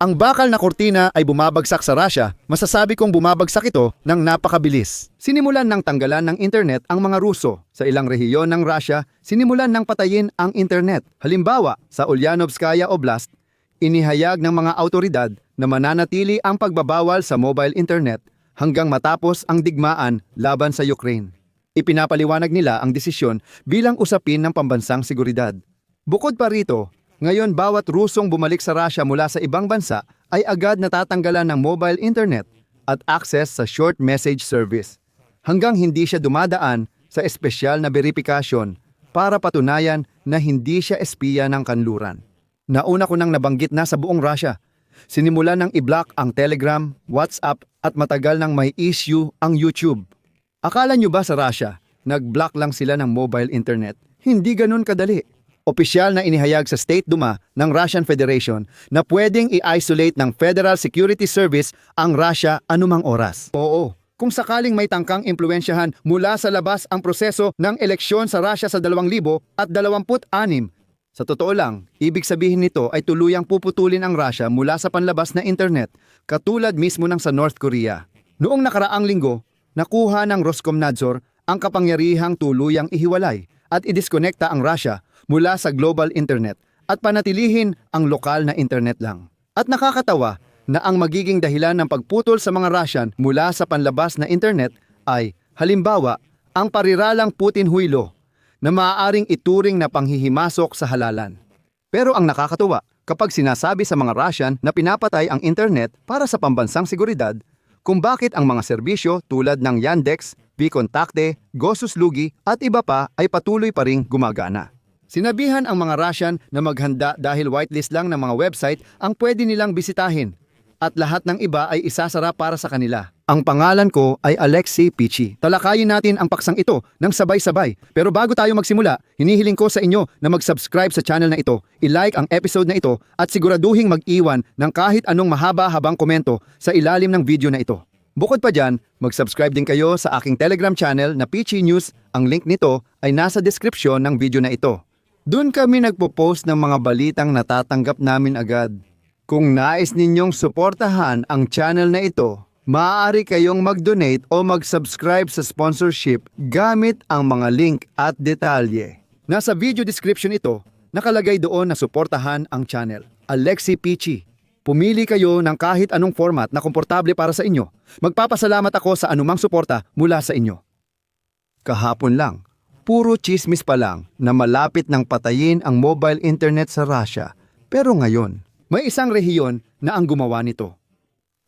ang bakal na kortina ay bumabagsak sa Russia, masasabi kong bumabagsak ito ng napakabilis. Sinimulan ng tanggalan ng internet ang mga Ruso. Sa ilang rehiyon ng Russia, sinimulan ng patayin ang internet. Halimbawa, sa Ulyanovskaya Oblast, inihayag ng mga autoridad na mananatili ang pagbabawal sa mobile internet hanggang matapos ang digmaan laban sa Ukraine. Ipinapaliwanag nila ang desisyon bilang usapin ng pambansang seguridad. Bukod pa rito, ngayon bawat Rusong bumalik sa Russia mula sa ibang bansa ay agad natatanggalan ng mobile internet at access sa short message service hanggang hindi siya dumadaan sa espesyal na verifikasyon para patunayan na hindi siya espiya ng kanluran. Nauna ko nang nabanggit na sa buong Russia. Sinimulan ng i-block ang Telegram, WhatsApp at matagal nang may issue ang YouTube. Akala nyo ba sa Russia, nag-block lang sila ng mobile internet? Hindi ganun kadali. Opisyal na inihayag sa State Duma ng Russian Federation na pwedeng i-isolate ng Federal Security Service ang Russia anumang oras. Oo, kung sakaling may tangkang impluensyahan mula sa labas ang proseso ng eleksyon sa Russia sa 2026, sa totoo lang, ibig sabihin nito ay tuluyang puputulin ang Russia mula sa panlabas na internet, katulad mismo ng sa North Korea. Noong nakaraang linggo, nakuha ng Roskomnadzor ang kapangyarihang tuluyang ihiwalay at idiskonekta ang Russia mula sa global internet at panatilihin ang lokal na internet lang. At nakakatawa na ang magiging dahilan ng pagputol sa mga Russian mula sa panlabas na internet ay, halimbawa, ang pariralang Putin Huilo na maaaring ituring na panghihimasok sa halalan. Pero ang nakakatuwa, kapag sinasabi sa mga Russian na pinapatay ang internet para sa pambansang seguridad, kung bakit ang mga serbisyo tulad ng Yandex, Vkontakte, Gosus Lugi at iba pa ay patuloy pa ring gumagana. Sinabihan ang mga Russian na maghanda dahil whitelist lang ng mga website ang pwede nilang bisitahin at lahat ng iba ay isasara para sa kanila. Ang pangalan ko ay Alexei Pichi. Talakayin natin ang paksang ito ng sabay-sabay. Pero bago tayo magsimula, hinihiling ko sa inyo na mag-subscribe sa channel na ito, i-like ang episode na ito at siguraduhing mag-iwan ng kahit anong mahaba-habang komento sa ilalim ng video na ito. Bukod pa dyan, mag-subscribe din kayo sa aking Telegram channel na Pichi News. Ang link nito ay nasa description ng video na ito. Doon kami nagpo-post ng mga balitang natatanggap namin agad. Kung nais ninyong suportahan ang channel na ito, maaari kayong mag-donate o mag-subscribe sa sponsorship gamit ang mga link at detalye. Nasa video description ito, nakalagay doon na suportahan ang channel. Alexi Pichi. Pumili kayo ng kahit anong format na komportable para sa inyo. Magpapasalamat ako sa anumang suporta mula sa inyo. Kahapon lang, puro chismis pa lang na malapit ng patayin ang mobile internet sa Russia. Pero ngayon, may isang rehiyon na ang gumawa nito.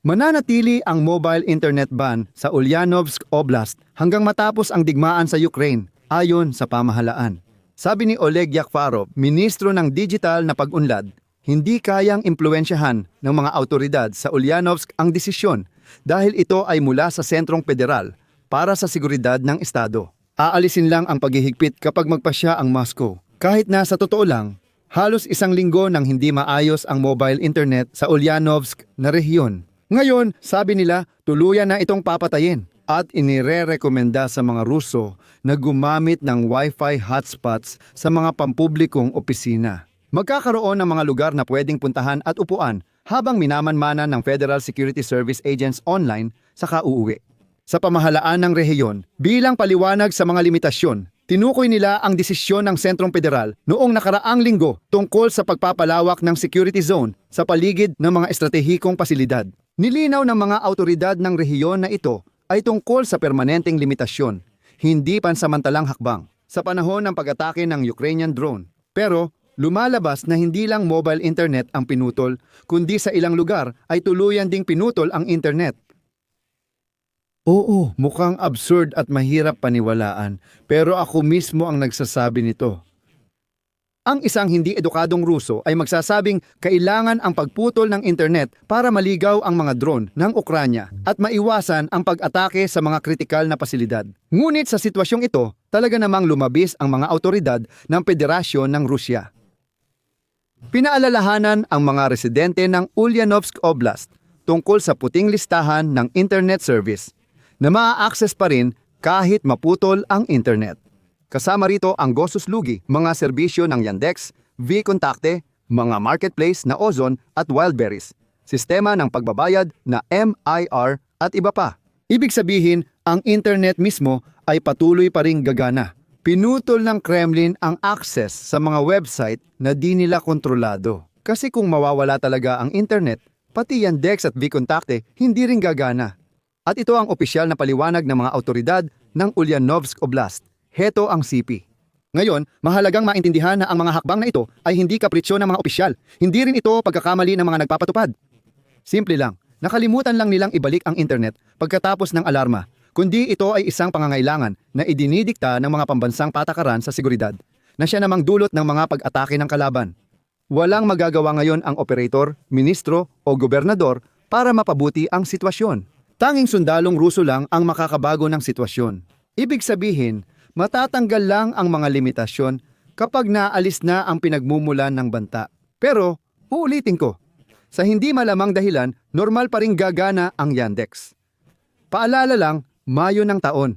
Mananatili ang mobile internet ban sa Ulyanovsk Oblast hanggang matapos ang digmaan sa Ukraine ayon sa pamahalaan. Sabi ni Oleg Yakfarov, ministro ng digital na pag-unlad, hindi kayang impluensyahan ng mga autoridad sa Ulyanovsk ang desisyon dahil ito ay mula sa sentrong federal para sa seguridad ng Estado. Aalisin lang ang paghihigpit kapag magpasya ang Moscow. Kahit na sa totoo lang, halos isang linggo nang hindi maayos ang mobile internet sa Ulyanovsk na rehiyon. Ngayon, sabi nila, tuluyan na itong papatayin at inire-rekomenda sa mga Ruso na gumamit ng Wi-Fi hotspots sa mga pampublikong opisina. Magkakaroon ng mga lugar na pwedeng puntahan at upuan habang minamanmanan ng Federal Security Service agents online sa kauuwi. Sa pamahalaan ng rehiyon, bilang paliwanag sa mga limitasyon, tinukoy nila ang desisyon ng Sentrong Federal noong nakaraang linggo tungkol sa pagpapalawak ng security zone sa paligid ng mga estratehikong pasilidad. Nilinaw ng mga autoridad ng rehiyon na ito ay tungkol sa permanenteng limitasyon, hindi pansamantalang hakbang, sa panahon ng pag-atake ng Ukrainian drone. Pero lumalabas na hindi lang mobile internet ang pinutol, kundi sa ilang lugar ay tuluyan ding pinutol ang internet. Oo, mukhang absurd at mahirap paniwalaan, pero ako mismo ang nagsasabi nito. Ang isang hindi edukadong Ruso ay magsasabing kailangan ang pagputol ng internet para maligaw ang mga drone ng Ukranya at maiwasan ang pag-atake sa mga kritikal na pasilidad. Ngunit sa sitwasyong ito, talaga namang lumabis ang mga autoridad ng Federasyon ng Rusya. Pinaalalahanan ang mga residente ng Ulyanovsk Oblast tungkol sa puting listahan ng internet service na maa-access pa rin kahit maputol ang internet. Kasama rito ang Gosus Lugi, mga serbisyo ng Yandex, Vkontakte, mga marketplace na Ozon at Wildberries, sistema ng pagbabayad na MIR at iba pa. Ibig sabihin, ang internet mismo ay patuloy pa ring gagana. Pinutol ng Kremlin ang access sa mga website na di nila kontrolado. Kasi kung mawawala talaga ang internet, pati Yandex at Vkontakte hindi rin gagana. At ito ang opisyal na paliwanag ng mga autoridad ng Ulyanovsk Oblast. Heto ang CP. Ngayon, mahalagang maintindihan na ang mga hakbang na ito ay hindi kapritsyo ng mga opisyal. Hindi rin ito pagkakamali ng mga nagpapatupad. Simple lang, nakalimutan lang nilang ibalik ang internet pagkatapos ng alarma, kundi ito ay isang pangangailangan na idinidikta ng mga pambansang patakaran sa seguridad, na siya namang dulot ng mga pag-atake ng kalaban. Walang magagawa ngayon ang operator, ministro o gobernador para mapabuti ang sitwasyon. Tanging sundalong Ruso lang ang makakabago ng sitwasyon. Ibig sabihin, matatanggal lang ang mga limitasyon kapag naalis na ang pinagmumulan ng banta. Pero, uulitin ko, sa hindi malamang dahilan, normal pa rin gagana ang Yandex. Paalala lang, Mayo ng taon.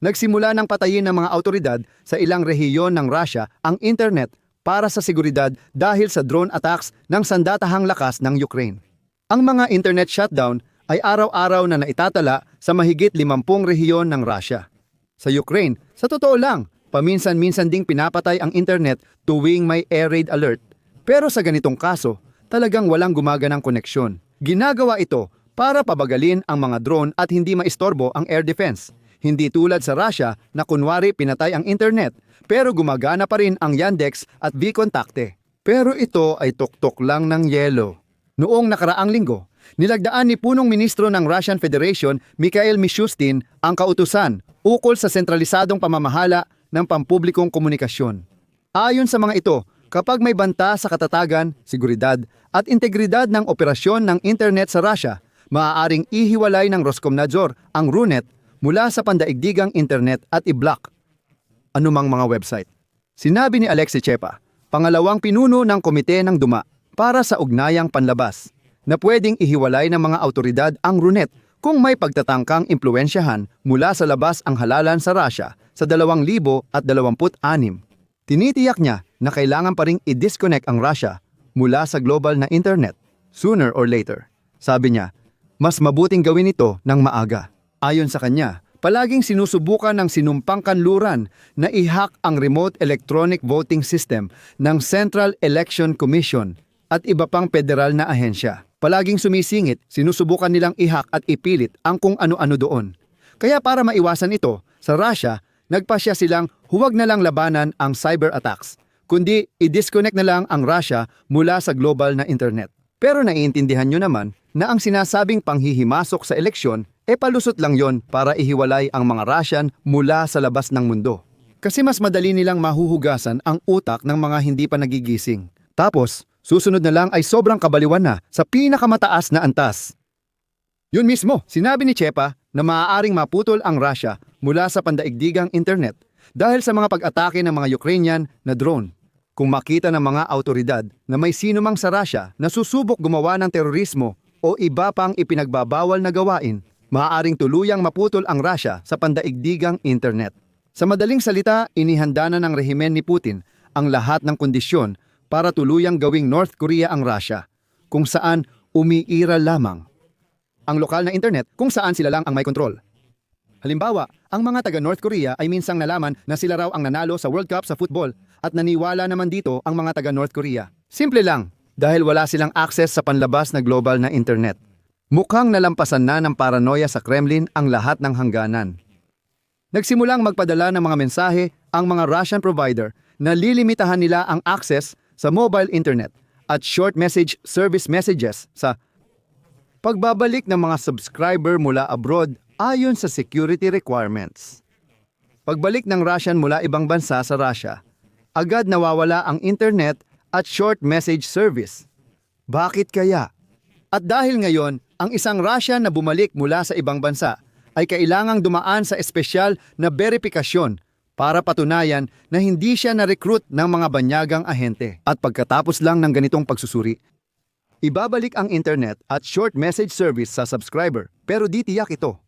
Nagsimula ng patayin ng mga autoridad sa ilang rehiyon ng Russia ang internet para sa seguridad dahil sa drone attacks ng sandatahang lakas ng Ukraine. Ang mga internet shutdown ay araw-araw na naitatala sa mahigit 50 rehiyon ng Russia. Sa Ukraine, sa totoo lang, paminsan-minsan ding pinapatay ang internet tuwing may air raid alert. Pero sa ganitong kaso, talagang walang gumaganang koneksyon. Ginagawa ito para pabagalin ang mga drone at hindi maistorbo ang air defense. Hindi tulad sa Russia na kunwari pinatay ang internet pero gumagana pa rin ang Yandex at Vkontakte. Pero ito ay tuktok lang ng yelo. Noong nakaraang linggo, nilagdaan ni punong ministro ng Russian Federation Mikhail Mishustin ang kautusan ukol sa sentralisadong pamamahala ng pampublikong komunikasyon. Ayon sa mga ito, kapag may banta sa katatagan, seguridad at integridad ng operasyon ng internet sa Russia, maaaring ihiwalay ng Roskomnadzor ang RUNET mula sa pandaigdigang internet at i-block anumang mga website. Sinabi ni Alexei Chepa, pangalawang pinuno ng komite ng Duma para sa ugnayang panlabas, na pwedeng ihiwalay ng mga autoridad ang RUNET kung may pagtatangkang impluensyahan mula sa labas ang halalan sa Russia sa 2026. Tinitiyak niya na kailangan pa ring i-disconnect ang Russia mula sa global na internet sooner or later. Sabi niya, mas mabuting gawin ito ng maaga. Ayon sa kanya, palaging sinusubukan ng sinumpang kanluran na i-hack ang remote electronic voting system ng Central Election Commission at iba pang federal na ahensya. Palaging sumisingit, sinusubukan nilang i-hack at ipilit ang kung ano-ano doon. Kaya para maiwasan ito, sa Russia, nagpasya silang huwag na lang labanan ang cyber attacks, kundi i-disconnect na lang ang Russia mula sa global na internet. Pero naiintindihan nyo naman na ang sinasabing panghihimasok sa eleksyon e palusot lang yon para ihiwalay ang mga Russian mula sa labas ng mundo. Kasi mas madali nilang mahuhugasan ang utak ng mga hindi pa nagigising. Tapos, susunod na lang ay sobrang kabaliwan na sa pinakamataas na antas. Yun mismo, sinabi ni Chepa na maaaring maputol ang Russia mula sa pandaigdigang internet dahil sa mga pag-atake ng mga Ukrainian na drone. Kung makita ng mga autoridad na may sino mang sa Russia na susubok gumawa ng terorismo o iba pang ipinagbabawal na gawain, maaaring tuluyang maputol ang Russia sa pandaigdigang internet. Sa madaling salita, inihanda na ng rehimen ni Putin ang lahat ng kondisyon para tuluyang gawing North Korea ang Russia, kung saan umiiral lamang ang lokal na internet kung saan sila lang ang may kontrol. Halimbawa, ang mga taga North Korea ay minsang nalaman na sila raw ang nanalo sa World Cup sa football at naniwala naman dito ang mga taga North Korea. Simple lang, dahil wala silang access sa panlabas na global na internet. Mukhang nalampasan na ng paranoia sa Kremlin ang lahat ng hangganan. Nagsimulang magpadala ng mga mensahe ang mga Russian provider na lilimitahan nila ang access sa mobile internet at short message service messages sa pagbabalik ng mga subscriber mula abroad ayon sa security requirements. Pagbalik ng Russian mula ibang bansa sa Russia, agad nawawala ang internet at short message service. Bakit kaya? At dahil ngayon, ang isang Russian na bumalik mula sa ibang bansa ay kailangang dumaan sa espesyal na verifikasyon para patunayan na hindi siya na-recruit ng mga banyagang ahente. At pagkatapos lang ng ganitong pagsusuri, ibabalik ang internet at short message service sa subscriber pero di tiyak ito.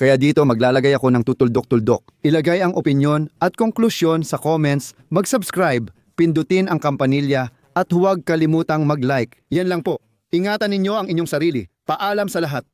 Kaya dito maglalagay ako ng tutuldok-tuldok. Ilagay ang opinyon at konklusyon sa comments, mag-subscribe, pindutin ang kampanilya at huwag kalimutang mag-like. Yan lang po. Ingatan ninyo ang inyong sarili. Paalam sa lahat.